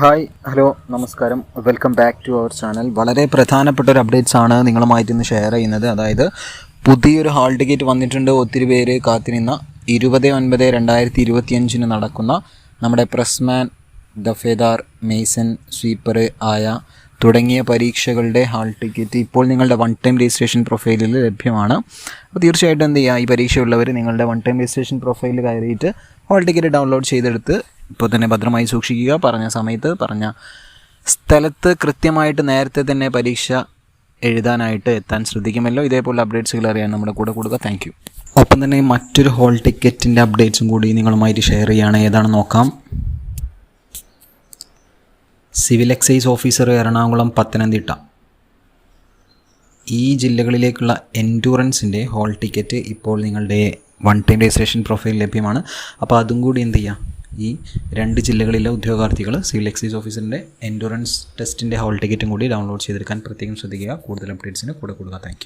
Hi hello നമസ്കാരം. Welcome back to our channel. വളരെ പ്രധാനപ്പെട്ട ഒരു അപ്ഡേറ്റ്സ് ആണ് നിങ്ങളുമായിട്ട് ഇന്ന് ഷെയർ ചെയ്യുന്നത്. അതായത് പുതിയൊരു ഹാൾ ടിക്കറ്റ് വന്നിട്ടുണ്ട്. ഒത്തിരി പേര് കാത്തിരുന്ന ഇരുപത് ഒൻപത് രണ്ടായിരത്തി ഇരുപത്തിയഞ്ചിന് നടക്കുന്ന നമ്മുടെ പ്രസ്മാൻ ദഫേദാർ മെയ്സൺ സ്വീപ്പർ ആയ തുടങ്ങിയ പരീക്ഷകളുടെ ഹാൾ ടിക്കറ്റ് ഇപ്പോൾ നിങ്ങളുടെ വൺ ടൈം രജിസ്ട്രേഷൻ പ്രൊഫൈലിൽ ലഭ്യമാണ്. അപ്പോൾ തീർച്ചയായിട്ടും എന്ത് ചെയ്യുക ഈ പരീക്ഷയുള്ളവർ നിങ്ങളുടെ വൺ ടൈം രജിസ്ട്രേഷൻ പ്രൊഫൈലിൽ കയറിയിട്ട് ഹാൾ ടിക്കറ്റ് ഡൗൺലോഡ് ചെയ്തെടുത്ത് ഇപ്പോൾ തന്നെ ഭദ്രമായി സൂക്ഷിക്കുക. പറഞ്ഞ സമയത്ത് പറഞ്ഞ സ്ഥലത്ത് കൃത്യമായിട്ട് നേരത്തെ തന്നെ പരീക്ഷ എഴുതാനായിട്ട് എത്താൻ ശ്രദ്ധിക്കുമല്ലോ. ഇതേപോലെ അപ്ഡേറ്റ്സുകൾ അറിയാൻ നമ്മുടെ കൂടെ കൊടുക്കുക താങ്ക് യു ഒപ്പം തന്നെ മറ്റൊരു ഹോൾ ടിക്കറ്റിന്റെ അപ്ഡേറ്റ്സും കൂടി നിങ്ങളുമായിട്ട് ഷെയർ ചെയ്യുകയാണ് ഏതാണെന്ന് നോക്കാം. Civil excise officer Ernakulam Pathanamthitta. ഈ ജില്ലകളിലേക്കുള്ള എൻഡൂറൻസിന്റെ ഹോൾ ടിക്കറ്റ് ഇപ്പോൾ നിങ്ങളുടെ വൺ ടൈം രജിസ്ട്രേഷൻ പ്രൊഫൈൽ ലഭ്യമാണ്. അപ്പോൾ അതും കൂടി എന്ത് ചെയ്യുക ഈ രണ്ട് ജില്ലകളിലെ ഉദ്യോഗാർത്ഥികൾ സിവിൽ എക്സൈസ് ഓഫീസറിന്റെ എൻഡുറൻസ് ടെസ്റ്റിന്റെ ഹോൾ ടിക്കറ്റും കൂടി ഡൗൺലോഡ് ചെയ്തെടുക്കാൻ പ്രത്യേകം ശ്രദ്ധിക്കുക. കൂടുതൽ അപ്ഡേറ്റ്സിന് കൂടെ കൊടുക്കുക. താങ്ക്